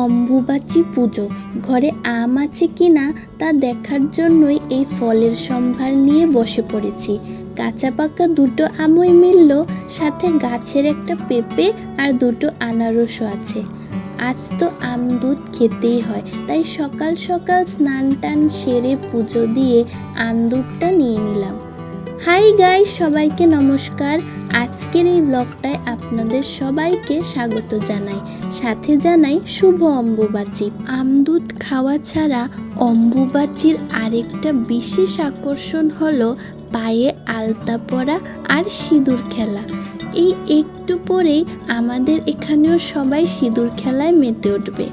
অম্বুবাচী পুজো। ঘরে আম আছে কি না তা দেখার জন্যই এই ফলের সম্ভার নিয়ে বসে পড়েছি। কাঁচা পাকা দুটো আমই মিলল, সাথে গাছের একটা পেঁপে আর দুটো আনারসও আছে। আজ তো আম দুধ খেতেই হয়, তাই সকাল সকাল স্নান টান সেরে পুজো দিয়ে আম দুধটা নিয়ে নিলাম। হাই গাই সবাইকে নমস্কার। আজকের এই ব্লগটায় আপনাদের সবাইকে স্বাগত জানাই। সাথে জানাই শুভ অম্বুবাচী। আমদুধ খাওয়া ছাড়া অম্বুবাচীর আরেকটা বিশেষ আকর্ষণ হলো পায়ে আলতা পরা আর সিঁদুর খেলা। এই একটু পরেই আমাদের এখানেও সবাই সিঁদুর খেলায় মেতে উঠবে।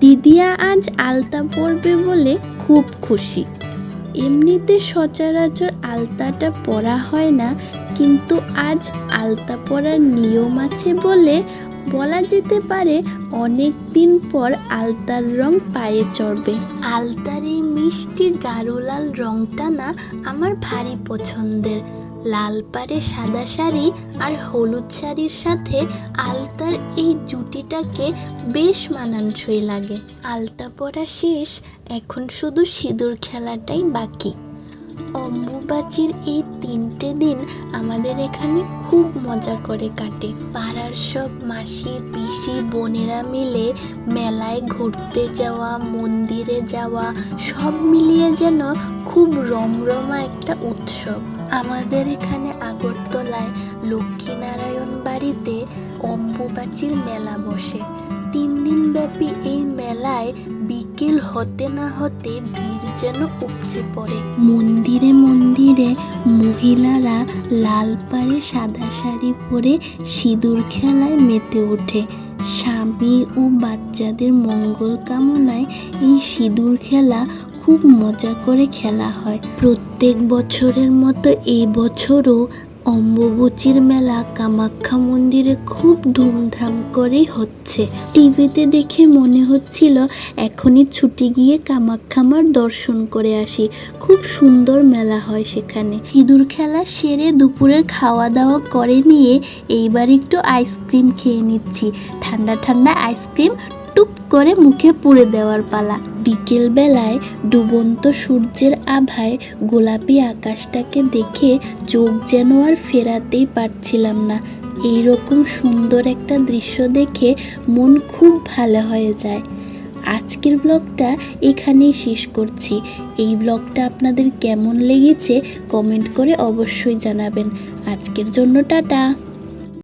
দিদিয়া আজ আলতা পরবে বলে খুব খুশি। এমনিতে সচরাচর আলতাটা পরা হয় না, কিন্তু আজ আলতা পরার নিয়ম আছে বলে বলা যেতে পারে অনেক দিন পর আলতার রং পায়ে চড়বে। আলতার এই মিষ্টি গাঢ় লাল রংটা না আমার ভারী পছন্দের। লাল পাড়ে সাদা শাড়ি আর হলুদ শাড়ির সাথে আলতার এই জুটিটাকে বেশ মানানসই লাগে। আলতা পরা শেষ, এখন শুধু সিঁদুর খেলাটাই বাকি। অম্বুবাচীর এই তিনটে দিন আমাদের এখানে খুব মজা করে কাটে। পাড়ার সব মাসি, পিসি, বোনেরা মিলে মেলায় ঘুরতে যাওয়া, মন্দিরে যাওয়া, সব মিলিয়ে যেন খুব রমরমা একটা উৎসব। আমাদের এখানে আগরতলায় লক্ষ্মীনারায়ণ বাড়িতে অম্বুবাচীর মেলা বসে। তিন দিন ব্যাপী এই মেলায় বিকেল হতে না হতে ভিড় যেন উপচে পড়ে। মন্দিরে মন্দিরে মহিলারা লাল পাড়ে সাদা শাড়ি পরে সিঁদুর খেলায় মেতে ওঠে। স্বামী ও বাচ্চাদের মঙ্গল কামনায় এই সিঁদুর খেলা খুব মজা করে খেলা হয়। প্রত্যেক বছরের মতো এই বছরও অম্বুবচির মেলা কামাখ্যা মন্দিরে খুব ধুমধাম করেই হচ্ছে। টিভিতে দেখে মনে হচ্ছিল, এখনই ছুটি গিয়ে কামাখ্যামার দর্শন করে আসি। খুব সুন্দর মেলা হয় সেখানে। সিঁদুর খেলা সেরে দুপুরের খাওয়া দাওয়া করে নিয়ে এইবার একটু আইসক্রিম খেয়ে নিচ্ছি। ঠান্ডা ঠান্ডা আইসক্রিম টুপ করে মুখে পুড়ে দেওয়ার পালা। বিকেল বেলায় ডুবন্ত সূর্যের আভায় গোলাপি আকাশটাকে দেখে চোখ যেন আর ফেরাতেই পারছিলাম না। এই রকম সুন্দর একটা দৃশ্য দেখে মন খুব ভালো হয়ে যায়। আজকের ব্লগটা এখানেই শেষ করছি। এই ব্লগটা আপনাদের কেমন লেগেছে কমেন্ট করে অবশ্যই জানাবেন। আজকের জন্য টাটা।